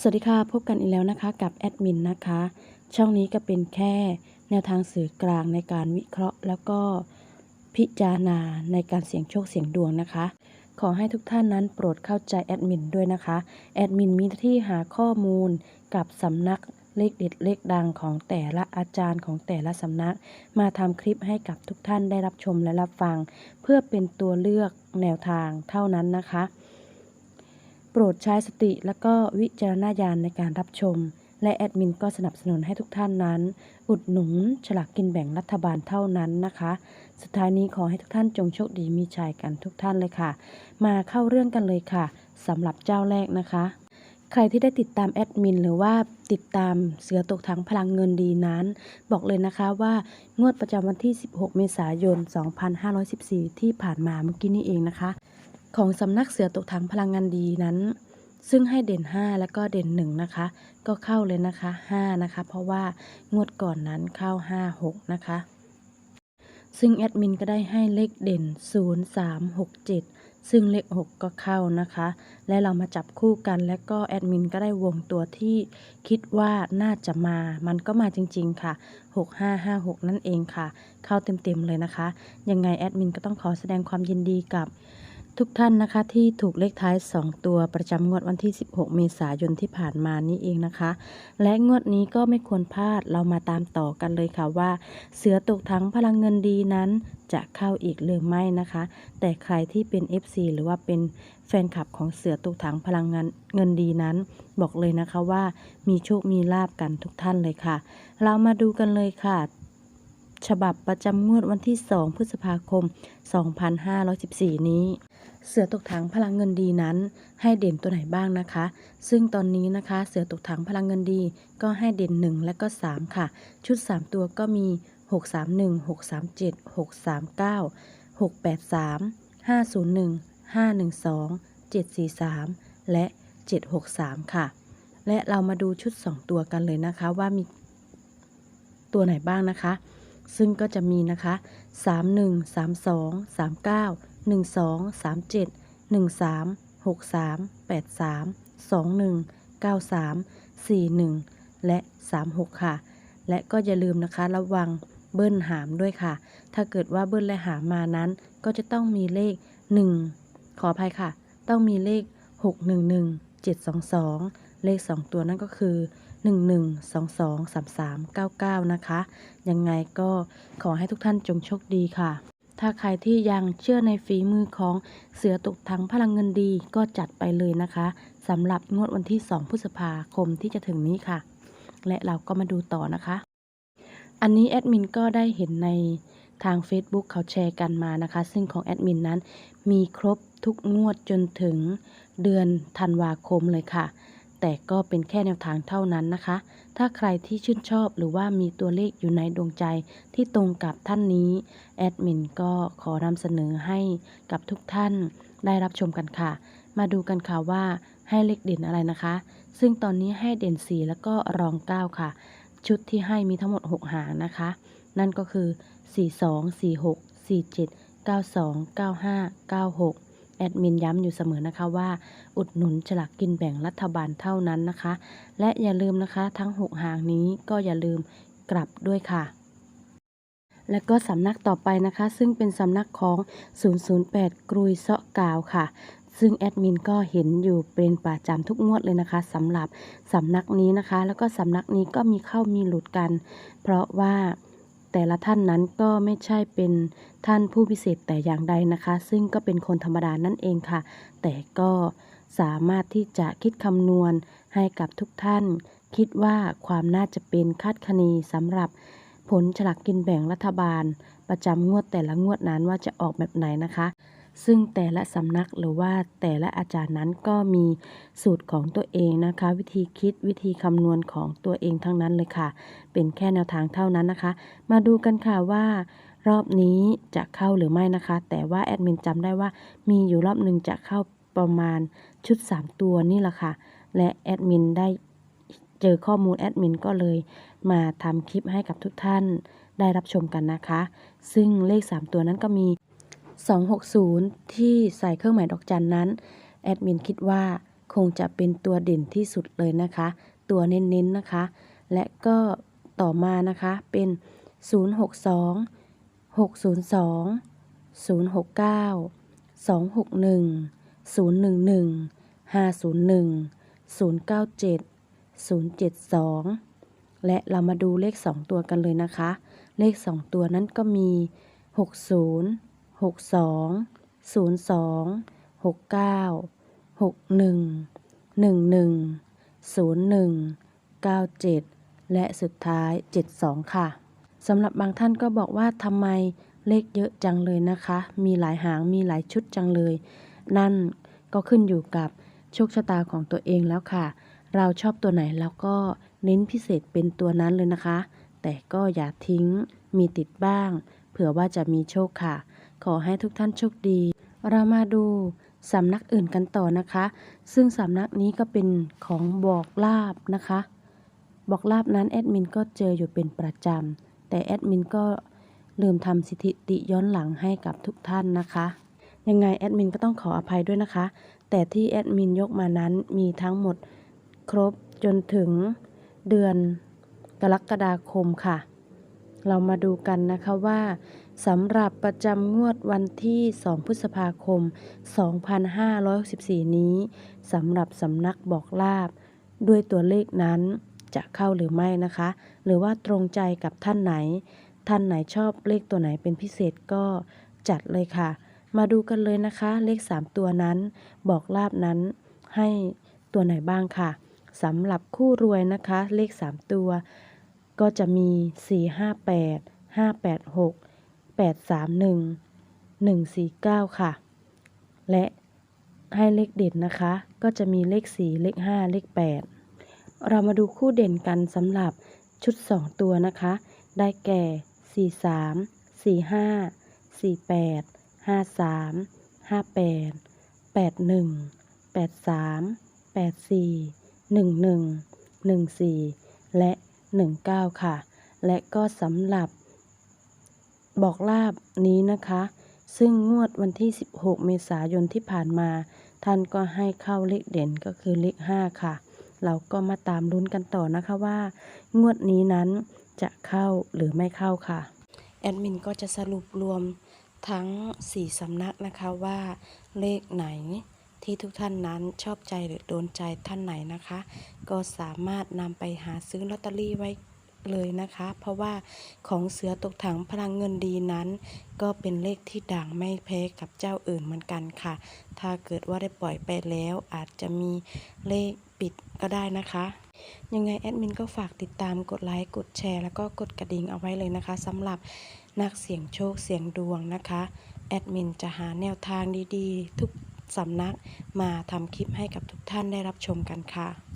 สวัสดีค่ะ พบกันอีกแล้วนะคะกับแอดมินนะคะ ช่องนี้ก็เป็นแค่แนวทางสื่อกลางในการวิเคราะห์ แล้วก็พิจารณาในการเสี่ยงโชคเสี่ยงดวงนะคะ ขอให้ทุกท่านนั้นโปรดเข้าใจแอดมินด้วยนะคะแอดมินมีหน้าที่หาข้อมูลกับสำนักเลขเด็ดเลขดังของแต่ละอาจารย์ของแต่ละสำนัก มาทำคลิปให้กับทุกท่านได้รับชมและรับฟัง เพื่อเป็นตัวเลือกแนวทางเท่านั้นนะคะ โปรดใช้สติและก็วิจารณญาณในการรับชม และแอดมินก็สนับสนุนให้ทุกท่านนั้น อุดหนุนฉลากกินแบ่งรัฐบาลเท่านั้นนะคะ สุดท้ายนี้ขอให้ทุกท่านจงโชคดีมีชัยกันทุกท่านเลยค่ะ มาเข้าเรื่องกันเลยค่ะสำหรับเจ้าแรกนะคะ ใครที่ได้ติดตามแอดมินหรือว่าติดตามเสือตกถังพลังเงินดีนั้น บอกเลยนะคะว่างวดประจำวันที่ 16 เมษายน 2514 ที่ผ่านมาเมื่อกี้นี้เองนะคะ ของสำนักเสือตกถังพลังงานดีนั้น ซึ่งให้เด่น 5 แล้วก็เด่น 1 นะคะ ก็เข้าเลยนะคะ 5 นะคะ เพราะว่างวดก่อนนั้นเข้า 5 6 นะคะ ซึ่งแอดมินก็ได้ให้เลขเด่น 0 3 6 7 ซึ่งเลข 6 ก็เข้านะคะ และเรามาจับคู่กันและก็แอดมินก็ได้วงตัวที่คิดว่าน่าจะมา มันก็มาจริง ๆ ค่ะ 6556 นั่นเองค่ะ เข้าเต็มๆเลยนะคะ ยังไงแอดมินก็ต้องขอแสดงความยินดีกับ ทุกท่านนะคะที่ถูกเลขท้าย 2 ตัวประจำงวดวันที่ 16 เมษายนที่ผ่านมานี้เองนะคะ และงวดนี้ก็ไม่ควรพลาดเรามาตามต่อกันเลยค่ะว่า เสือตกถังพลังเงินดีนั้นจะเข้าอีกหรือไม่นะคะ แต่ใครที่เป็น FC หรือว่าเป็นแฟนคลับของเสือตกถังพลังงานเงินดีนั้น บอกเลยนะคะว่ามีโชคมีลาบกันทุกท่านเลยค่ะ เรามาดูกันเลยค่ะ ฉบับประจำงวดวันที่ 2 พฤษภาคม 2514 นี้ เสือตกถังพลังเงินดีนั้น ให้เด่นตัวไหนบ้างนะคะ ซึ่งตอนนี้นะคะ เสือตกถังพลังเงินดีก็ให้เด่น 1 และก็ 3 ค่ะ ชุด 3 ตัวก็มี 631 637 639 683 501 512 743 และ 763 ค่ะ และเรามาดูชุด 2 ตัวกันเลยนะคะว่ามีตัวไหนบ้างนะคะ ซึ่งก็จะมีนะคะ 31 32 39 12 37 13 63 83 21 93 41 และ 36 ค่ะ และก็อย่าลืมนะคะระวังเบิ้ลหามด้วยค่ะ ถ้าเกิดว่าเบิ้ลและหามมานั้นก็จะต้องมีเลข 1 ขออภัยค่ะ ต้องมีเลข 611 722 เลข 2 ตัวนั่นก็คือ 11 22 33 99 นะคะ ยังไงก็ขอให้ทุกท่านจงโชคดีค่ะ ถ้าใครที่ยังเชื่อในฝีมือของเสือตกถังพลังเงินดีก็จัดไปเลยนะคะสำหรับงวดวันที่ 2 พฤษภาคมที่จะถึงนี้ค่ะ และเราก็มาดูต่อนะคะ อันนี้แอดมินก็ได้เห็นในทาง Facebook เขาแชร์กันมานะคะ ซึ่งของแอดมินนั้นมีครบทุกงวดจนถึงเดือนธันวาคมเลยค่ะ แต่ก็เป็นแค่แนวทางเท่านั้นนะคะ ถ้าใครที่ชื่นชอบหรือว่ามีตัวเลขอยู่ในดวงใจที่ตรงกับท่านนี้ แอดมินก็ขอนำเสนอให้กับทุกท่านได้รับชมกันค่ะ มาดูกันค่ะว่าให้เลขเด่นอะไรนะคะ ซึ่งตอนนี้ให้เด่น 4 แล้วก็รอง 9 ค่ะ ชุดที่ให้มีทั้งหมด 6 หางนะคะ นั่นก็คือ 42 46 47 92 95 96 แอดมินย้ำอยู่เสมอนะคะว่า อุดหนุนฉลากกินแบ่งรัฐบาลเท่านั้นนะคะ และอย่าลืมนะคะทั้ง 6 หางนี้ก็อย่าลืมกลับด้วยค่ะและก็สำนักต่อไปนะคะ ซึ่งเป็นสำนักของ 008 กรุยเซาะกาวค่ะ ซึ่งแอดมินก็เห็นอยู่เป็นประจำทุกงวดเลยนะคะสำหรับสำนักนี้นะคะ แล้วก็สำนักนี้ก็มีเข้ามีหลุดกัน เพราะว่า แต่ละท่านนั้นก็ไม่ใช่เป็นท่านผู้พิเศษแต่อย่างใดนะคะ ซึ่งก็เป็นคนธรรมดานั่นเองค่ะ แต่ก็สามารถที่จะคิดคำนวณให้กับทุกท่าน คิดว่าความน่าจะเป็นคาดคะเนสำหรับผลฉลากกินแบ่งรัฐบาล ประจำงวดแต่ละงวดนั้นว่าจะออกแบบไหนนะคะ ซึ่งแต่ละสำนักหรือว่าแต่ละอาจารย์นั้นก็มีสูตรของตัวเองนะคะ วิธีคิดวิธีคำนวณของตัวเองทั้งนั้นเลยค่ะ เป็นแค่แนวทางเท่านั้นนะคะ มาดูกันค่ะว่ารอบนี้จะเข้าหรือไม่นะคะ แต่ว่าแอดมินจำได้ว่ามีอยู่รอบหนึ่งจะเข้าประมาณชุด 3 ตัวนี่แหละค่ะ และแอดมินได้เจอข้อมูลแอดมินก็เลยมาทำคลิปให้กับทุกท่านได้รับชมกันนะคะ ซึ่งเลข 3 ตัวนั้นก็มี 260 ที่ใส่เครื่องหมายดอกจันนั้น แอดมินคิดว่าคงจะเป็นตัวเด่นที่สุดเลยนะคะ ตัวเน้นๆนนะคะ และก็ต่อมานะคะเป็น 062 602 069 261 011 501 097 072 และเรามาดูเลข 2 ตัวกันเลยนะคะ เลข 2 ตัวนั้นก็มี 60 62 02 69 61 11 01 97และสุดท้าย72ค่ะสำหรับบางท่านก็บอกว่าทำไมเลขเยอะจังเลยนะคะ มีหลายหางมีหลายชุดจังเลย นั่นก็ขึ้นอยู่กับโชคชะตาของตัวเองแล้วค่ะ เราชอบตัวไหนแล้วก็เน้นพิเศษเป็นตัวนั้นเลยนะคะ แต่ก็อย่าทิ้งมีติดบ้าง เผื่อว่าจะมีโชคค่ะ ขอให้ทุกท่านโชคดี เรามาดูสำนักอื่นกันต่อนะคะ ซึ่งสำนักนี้ก็เป็นของบอกลาบนะคะ บอกลาบนั้นแอดมินก็เจออยู่เป็นประจำ แต่แอดมินก็ลืมทำสถิติย้อนหลังให้กับทุกท่านนะคะ ยังไงแอดมินก็ต้องขออภัยด้วยนะคะ แต่ที่แอดมินยกมานั้นมีทั้งหมดครบจนถึงเดือนกรกฎาคมค่ะ เรามาดูกันนะคะว่า สำหรับประจำงวดวันที่ 2 พฤษภาคม 2564 นี้สำหรับสำนักบอกลาบ ด้วยตัวเลขนั้นจะเข้าหรือไม่นะคะ หรือว่าตรงใจกับท่านไหน ท่านไหนชอบเลขตัวไหนเป็นพิเศษก็จัดเลยค่ะ มาดูกันเลยนะคะ เลข 3 ตัวนั้น บอกลาบนั้นให้ตัวไหนบ้างค่ะสำหรับคู่รวยนะคะ เลข 3 ตัว ก็จะมี 458 586 831 149 ค่ะ และให้เลขเด่นนะคะ ก็จะมีเลข 4 เลข 5 เลข 8 เรามาดูคู่เด่นกันสำหรับชุด 2 ตัวนะคะ ได้แก่ 43 45 48 53 58 81 83 84 11 14 และ 19 ค่ะ และก็สำหรับ บอกลาบนี้นะคะ ซึ่งงวดวันที่ 16 เมษายนที่ผ่านมา ท่านก็ให้เข้าเลขเด่นก็คือเลข 5 ค่ะ เราก็มาตามลุ้นกันต่อนะคะว่า งวดนี้นั้นจะเข้าหรือไม่เข้าค่ะ แอดมินก็จะสรุปรวมทั้ง 4สำนักนะคะว่าเลขไหนที่ทุกท่านนั้นชอบใจหรือโดนใจท่านไหนนะคะ ก็สามารถนำไปหาซื้อลอตเตอรี่ไว้ เลยนะคะ เพราะว่าของเสือตกถังพลังเงินดีนั้น ก็เป็นเลขที่ดังไม่แพ้กับเจ้าอื่นเหมือนกันค่ะ ถ้าเกิดว่าได้ปล่อยไปแล้วอาจจะมีเลขปิดก็ได้นะคะยังไงแอดมินก็ฝากติดตามกดไลค์กดแชร์ แล้วก็กดกระดิ่งเอาไว้เลยนะคะสำหรับนักเสี่ยงโชคเสี่ยงดวงนะคะ แอดมินจะหาแนวทางดีๆ ทุกสำนักมาทำคลิปให้กับทุกท่านได้รับชมกันค่ะ